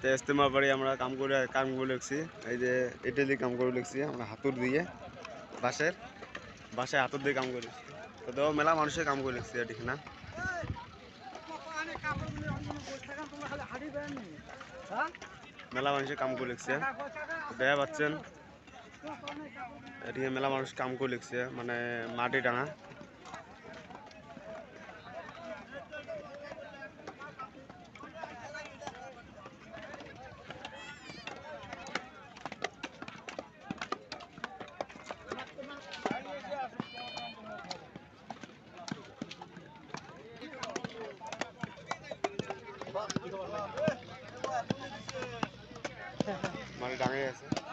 তো ইস্তেমার বাড়ি আমরা কাম করে কাম করে লিখছি এই যে দিয়ে কাম করে লিখছি আমরা হাতুর দিয়ে, বাঁশের বাসায় হাতুর দিয়ে কাম করে লিখছি তো তো মেলা মানুষের কাম করে লিখছি এটি না? মেলা মানুষের কাম করে লিখছে দেখা পাচ্ছেন, এদিকে মেলা মানুষ কাম করে লিখছে মানে মাটি ডাঙা hacer.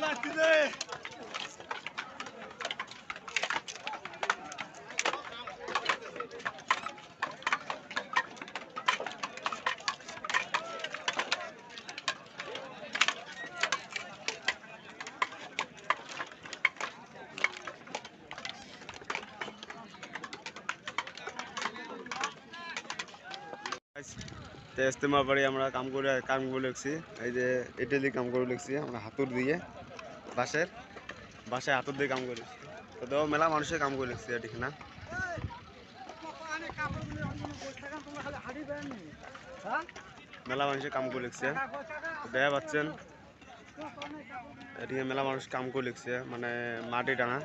মাটি ডাঙাই আছে তো ইস্তেমার বাড়ি আমরা কাম করে কাম করে লিখছি। এই যে দিয়ে কাম করে লিখছি, আমরা হাতুর দিয়ে বাঁশের বাসায় হাতুর দিয়ে কাম করে। তো মেলা মানুষের কাম করে লিখছি এটি না? মেলা মানুষের কাম করে লিখছে। দেখা পাচ্ছেন, এদিকে মেলা মানুষ কাম করে লিখছে মানে মাটি ডাঙা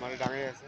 মাটি ডাঙাই আছে।